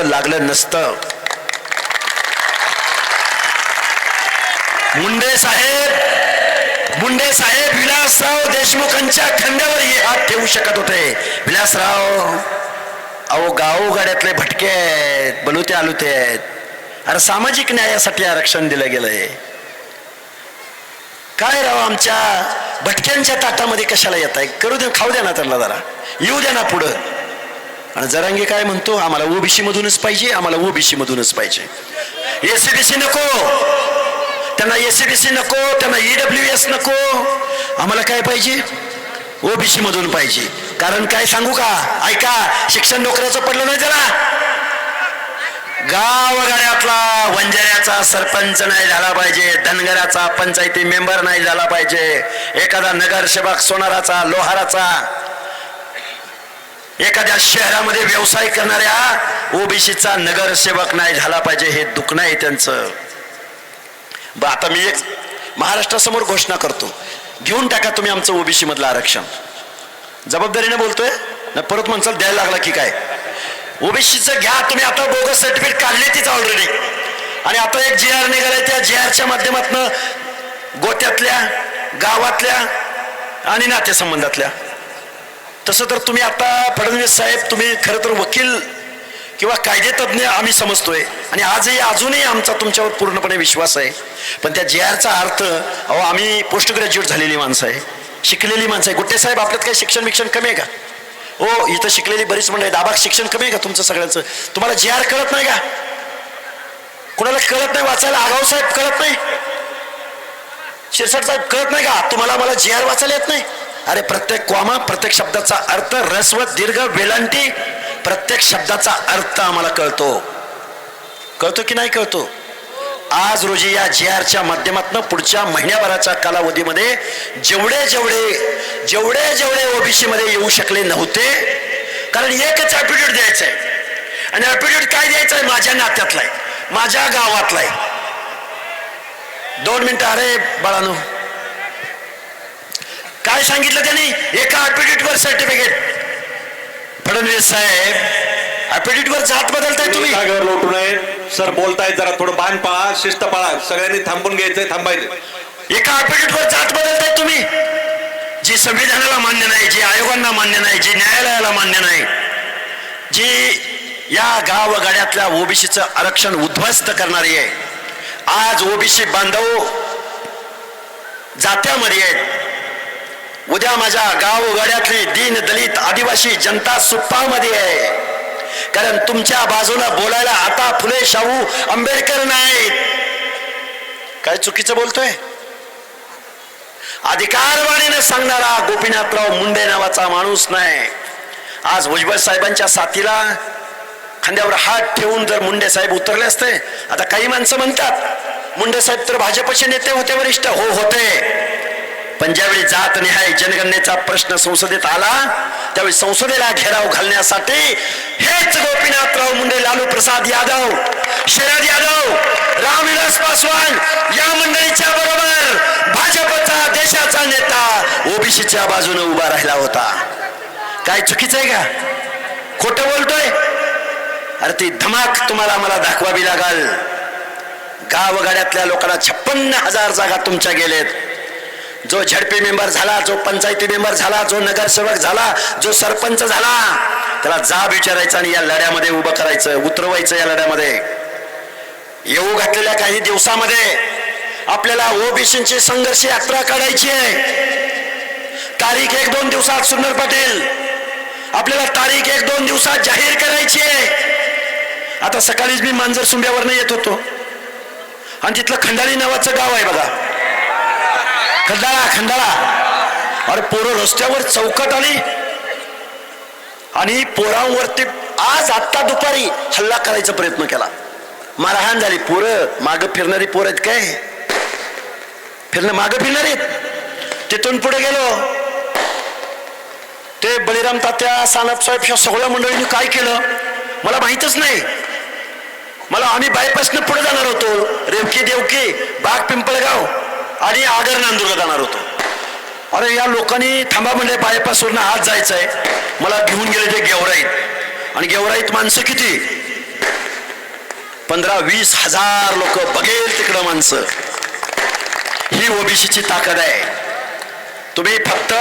करावं लागलं नसतं. मुंडे साहेब मुंडे साहेब विलासराव देशमुखांच्या खांद्यावर हे हात ठेवू शकत होते. विलासराव अहो गावोगाड्यातले भटके आहेत बलुते आलुते आहेत. अरे सामाजिक न्यायासाठी आरक्षण दिलं गेलंय. काय राव आमच्या भटक्यांच्या ताटामध्ये कशाला येत आहे करू दे खाऊ द्या ना त्यांना जरा. येऊ द्या ना पुढं. आणि जरांगी काय म्हणतो आम्हाला ओबीसी मधूनच पाहिजे आम्हाला ओबीसी मधूनच पाहिजे. एसीबीसी नको. त्यांना एसीबीसी नको त्यांना ईडब्ल्यू एस नको. आम्हाला काय पाहिजे? ओबीसी मधून पाहिजे. कारण काय सांगू का? ऐका शिक्षण नोकऱ्याचं पडलं नाही जरा. गावगाड्यातला वंजाऱ्याचा सरपंच नाही झाला पाहिजे धनगराचा पंचायती मेंबर नाही झाला पाहिजे एखादा नगरसेवक सोनाराचा लोहाराचा. एखाद्या शहरामध्ये व्यवसाय करणाऱ्या ओबीसीचा नगरसेवक नाही झाला पाहिजे हे दुखणं आहे त्यांचं. ब आता मी एक महाराष्ट्रासमोर घोषणा करतो. घेऊन टाका तुम्ही आमचं ओबीसी मधलं आरक्षण. जबाबदारीने बोलतोय? ना परत म्हणसाल द्यायला लागला की काय? ओबीसीचं घ्या तुम्ही आता बोगस सर्टिफिकेट काढले तीच ऑलरेडी आणि आता एक जी आर निघालाय त्या जी आरच्या माध्यमातून गोत्यातल्या गावातल्या आणि नातेसंबंधातल्या. तसं तर तुम्ही आता फडणवीस साहेब तुम्ही खरं तर वकील किंवा कायदेतज्ञ आम्ही समजतोय. आणि आजही अजूनही आमचा तुमच्यावर पूर्णपणे विश्वास आहे. पण त्या जे आरचा अर्थ अहो आम्ही पोस्ट ग्रॅज्युएट झालेली माणसं आहे. शिकलेली माणसं आहे. गुट्टे साहेब आपल्यात काही शिक्षण विक्षण कमी आहे का? हो इथं शिकलेली बरीच मंडळी दाबाक शिक्षण कमी आहे का तुमचं सगळ्यांचं? तुम्हाला जे आर कळत नाही का? कुणाला कळत नाही? वाचायला आगाव साहेब कळत नाही? शिरसाट साहेब कळत नाही का? तुम्हाला मला जी आर वाचायला येत नाही? अरे प्रत्येक क्वामा प्रत्येक शब्दाचा अर्थ रस्व दीर्घ वेलांटी प्रत्येक शब्दाचा अर्थ आम्हाला कळतो. कळतो की नाही कळतो? आज रोजी या जी आरच्या माध्यमातून पुढच्या महिन्याभराच्या कालावधीमध्ये जेवढे जेवढे जेवढे जेवढे ओबीसी मध्ये येऊ शकले नव्हते कारण एकच ऍप्टिट्यूड द्यायचं आहे. आणि ऍप्टिट्यूड काय द्यायचं आहे? माझ्या नात्यातला आहे माझ्या गावातला आहे. दोन मिनटं अरे बाळानो काय सांगितलं त्यांनी? एका ऍप्टिट्यूड वर सर्टिफिकेट फडणवीस साहेब ऍप्टिट्यूड वर जात बदलताय तुम्ही. जागेवर लोटू नये. सर बोलतायत जरा थोडं बाण पाळा शिस्त पाळा सगळ्यांनी थांबून घ्यायचंय थांबायचं. एका ऍप्टिट्यूड वर जात बदलताय तुम्ही. जी संविधानाला मान्य नाही जी आयोगांना मान्य नाही जी न्यायालयाला मान्य नाही जी या गावगाड्यातल्या ओबीसीचं आरक्षण उद्ध्वस्त करणारी आहे. आज ओबीसी बांधव जात्यामध्ये आहेत. उद्या माझ्या गावगाड्यातली दीन दलित आदिवासी जनता सुप्पामध्ये आहे. कारण तुमच्या बाजूला बोलायला आता फुले शाहू आंबेडकर नाहीत. काय चुकीचं बोलतोय? अधिकारवाणीने सांगणारा गोपीनाथराव मुंडे नावाचा माणूस नाही. आज भुजबळ साहेबांच्या साथीला खांद्यावर हात ठेवून जर मुंडे साहेब उतरले असते आता काही माणसं म्हणतात मुंडे साहेब तर भाजपचे नेते होते वरिष्ठ हो होते. पण ज्यावेळी जात निहाय जनगणनेचा प्रश्न संसदेत आला त्यावेळी संसदेला घेराव घालण्यासाठी हेच गोपीनाथराव मुंडे लालू प्रसाद यादव शरद यादव रामविलास पासवान या मंडळीच्या बरोबर भाजपचा देशाचा नेता ओबीसीच्या बाजूने उभा राहिला होता. काय चुकीचं आहे का? खोटं बोलतोय? अरे ती धमाक तुम्हाला मला दाखवावी लागल. गावगाड्यातल्या लोकांना छप्पन्न हजार जागा तुमच्या गेलेत. जो झडपी मेंबर झाला जो पंचायती मेंबर झाला जो नगरसेवक झाला जो सरपंच झाला त्याला जाब विचारायचा आणि या लढ्यामध्ये उभं करायचं उतरवायचं या लढ्यामध्ये. येऊ घातलेल्या काही दिवसामध्ये आपल्याला ओबीसीची संघर्ष यात्रा काढायची आहे. तारीख एक दोन दिवसात सुंदर पाटील. आपल्याला तारीख एक दोन दिवसात जाहीर करायची आहे. आता सकाळीच मी मांजर सुंब्यावर येत होतो. आणि तिथलं खंडाळी नावाचं गाव आहे बघा. खंडाळा खंडाळा. अरे पोरं रस्त्यावर चौकट आली. आणि पोरांवरती आज आत्ता दुपारी हल्ला करायचा प्रयत्न केला. मारहाण झाली. पोरं माग फिरणारी पोरं आहेत काय? फिरणं माग फिरणारी आहेत? तिथून पुढे गेलो. ते बळीराम तात्या सानप साहेब ह्या सगळ्या मंडळींनी काय केलं? मला माहीतच नाही. मला आम्ही बायपासनं पुढे जाणार होतो. रेवकी देवकी बाग पिंपळगाव. आणि आगर नांदूरला जाणार होतो. अरे या लोकांनी थांबा म्हणजे बायपासवरनं आज जायचं आहे मला घेऊन गेले ते गेवराईत. आणि गेवराईत माणसं किती? पंधरा वीस हजार लोक बघेल तिकडं माणसं. ही ओबीसीची ताकद आहे. तुम्ही फक्त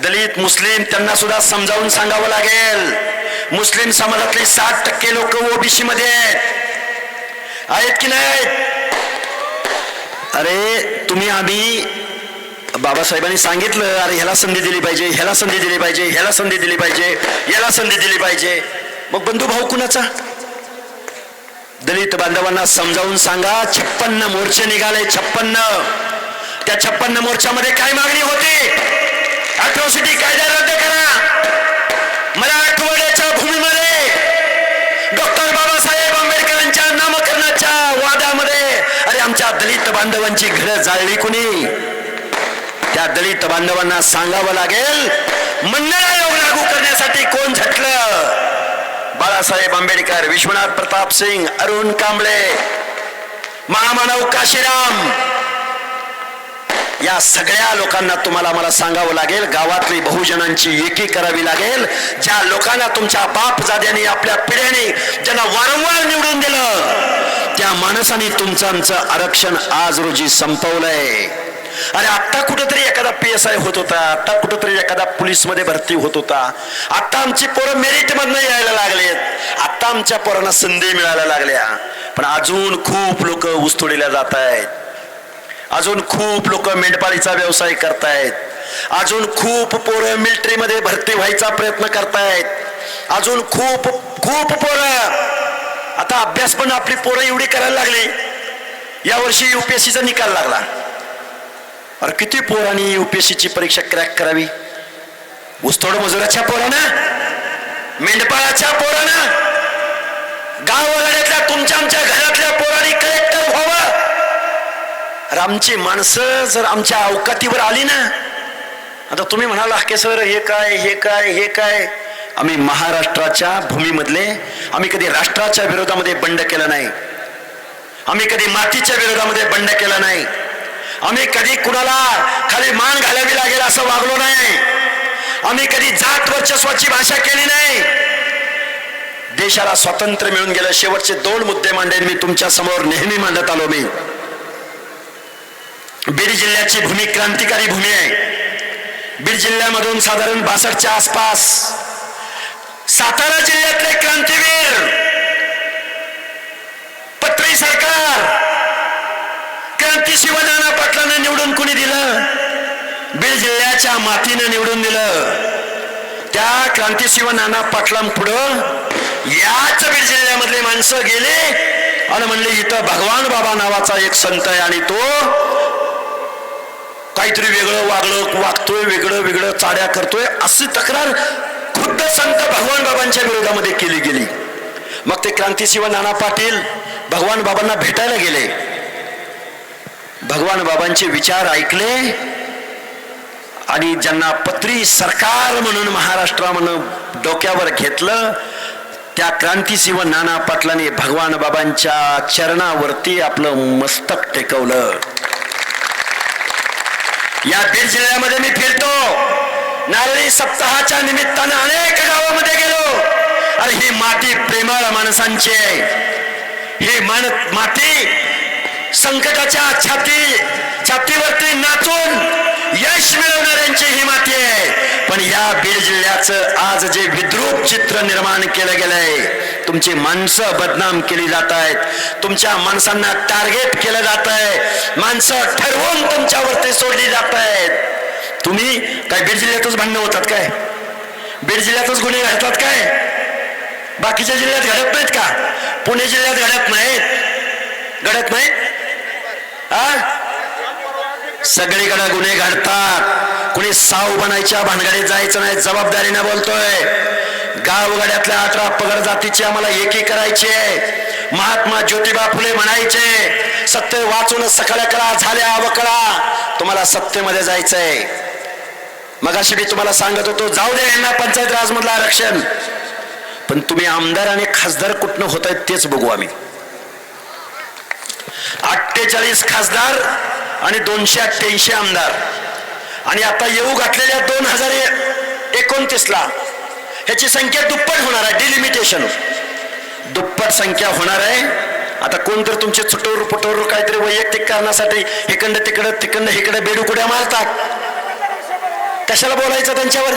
दलित मुस्लिम त्यांना सुद्धा समजावून सांगावं लागेल. मुस्लिम समाजातले साठ टक्के लोक ओबीसी मध्ये आहेत. आहेत की नाहीत? अरे तुम्ही आम्ही बाबासाहेबांनी सांगितलं अरे ह्याला संधी दिली पाहिजे ह्याला संधी दिली पाहिजे ह्याला संधी दिली पाहिजे याला संधी दिली पाहिजे. मग बंधू भाऊ कुणाचा? दलित बांधवांना समजावून सांगा छप्पन्न मोर्चे निघाले छप्पन्न. त्या छप्पन्न मोर्चामध्ये काय मागणी होती? अॅट्रॉसिटी कायदा रद्द करा. मला भूमीमध्ये दलित बांधवांची घरं जाळली कुणी? त्या दलित बांधवांना सांगावं लागेल मंडळ आयोग लागू करण्यासाठी कोण झटलं? बाळासाहेब आंबेडकर विश्वनाथ प्रताप सिंग अरुण कांबळे महामानव काशीराम. या सगळ्या लोकांना तुम्हाला मला सांगावं लागेल गावातली बहुजनांची एकी करावी लागेल. ज्या लोकांना तुमच्या बापजाद्याने आपल्या पिढ्याने ज्यांना वारंवार निवडून दिलं त्या माणसाने तुमचं आमचं आरक्षण आज रोजी संपवलंय. अरे आत्ता कुठेतरी एखादा पी एस आय होत होता आत्ता कुठेतरी एखादा पोलीसमध्ये भरती होत होता. आत्ता आमची पोरं मेरिट मधनं यायला लागलेत. आत्ता आमच्या पोरांना संधी मिळायला लागल्या. पण अजून खूप लोक ऊसतोडीला जात आहेत अजून खूप लोक मेंढपाळीचा व्यवसाय करतायत. अजून खूप पोरं मिलिटरीमध्ये भरती व्हायचा प्रयत्न करतायत. अजून खूप खूप पोरं आता अभ्यास पण आपली पोरं एवढी करायला लागली. यावर्षी युपीएससीचा निकाल लागला. अरे किती पोरांनी युपीएससीची परीक्षा क्रॅक करावी? उस्तोड मजुराच्या पोरानं? मेंढपाळाच्या पोरानं? गाववाड्यातल्या तुमच्या आमच्या घरातल्या पोरांनी कलेक्टर व्हावं? अरे आमची माणसं जर आमच्या अवकातीवर आली ना आता तुम्ही म्हणाला हाके सर हे काय हे काय हे काय? आम्ही महाराष्ट्राच्या भूमीमधले आम्ही कधी राष्ट्राच्या विरोधामध्ये बंड केलं नाही. आम्ही कधी मातीच्या विरोधामध्ये बंड केलं नाही. आम्ही कधी कुणाला खाली मान घालावी लागेल असं वागलो नाही. आम्ही कधी जात वर्चस्वाची भाषा केली नाही. देशाला स्वातंत्र्य मिळून गेलं. शेवटचे दोन मुद्दे मांडेन मी. तुमच्यासमोर नेहमी मांडत आलो मी. बीड जिल्ह्याची भूमी क्रांतिकारी भूमी आहे. बीड जिल्ह्यामधून साधारण बासष्टच्या आसपास सातारा जिल्ह्यातले क्रांतीवीर पत्री सरकार क्रांती शिवदाना पाटलांना निवडून कुणी दिलं? बीड जिल्ह्याच्या मातीनं निवडून दिलं. त्या क्रांतीशिव नाना पाटलांपुढं याच बीड जिल्ह्यामधले माणसं गेले आणि म्हणले इथं भगवान बाबा नावाचा एक संत आहे आणि तो काहीतरी वेगळं वागलं वागतोय वेगळं वेगळं चाड्या करतोय अशी तक्रार खुद्द संत भगवान बाबांच्या विरोधामध्ये केली गेली. मग ते क्रांतीशिव नाना पाटील भगवान बाबांना भेटायला गेले. भगवान बाबांचे विचार ऐकले आणि ज्यांना पत्री सरकार म्हणून महाराष्ट्रामधून डोक्यावर घेतलं त्या क्रांतीशिव नाना पाटलांनी भगवान बाबांच्या चरणावरती आपलं मस्तक टेकवलं. या बीड जिल्ह्यामध्ये मी फिरतो. नारळी सप्ताहाच्या निमित्तानं अनेक गावामध्ये गेलो. अरे ही माती प्रेमळ माणसांची आहे. ही मान माती संकटाच्या छाती छातीवरती नाचून यश मिळवणाऱ्यांची ही माती आहे. पण या बीड जिल्ह्याचं आज जे विद्रूप चित्र निर्माण केलं गेलंय तुमची माणसं बदनाम केली जात आहेत. तुमच्या माणसांना टार्गेट केलं जात आहे. माणसं ठरवून तुमच्यावरती सोडली जात आहेत. तुम्ही काय बीड जिल्ह्यातच भांडणं होतात काय? बीड जिल्ह्यातच गुन्हे घडतात काय? बाकीच्या जिल्ह्यात घडत नाहीत का? पुणे जिल्ह्यात घडत नाहीत. घडत नाही? सगळीकडे गुन्हे घडतात. कुणी साव बनायच्या भानगडीत जायचं नाही जबाबदारीने बोलतोय. गावगाड्यातल्या अठरा पगड जातीची आम्हाला एकी करायची. आहे महात्मा ज्योतिबा फुले म्हणायचे सत्य वाचून सकाळ करा झाल्या अवकळा. तुम्हाला सत्तेमध्ये जायचंय. मगाशी मी तुम्हाला सांगत होतो जाऊ दे यांना पंचायत राजमधलं आरक्षण. पण तुम्ही आमदार आणि खासदार कुठनं होत आहेत तेच बघू आम्ही. अठ्ठेचाळीस खासदार आणि दोनशे अठ्ठ्याऐंशी आमदार. आणि आता येऊ घातलेल्या दोन हजार एकोणतीस ला ह्याची संख्या दुप्पट होणार आहे डिलिमिटेशन दुप्पट संख्या होणार आहे. आता कोण तर तुमचे चुटोर पुटोर काहीतरी वैयक्तिक कारणासाठी इकडं तिकडं तिकडं इकडे बेडुकुड्या मारतात. कशाला बोलायचं त्यांच्यावर?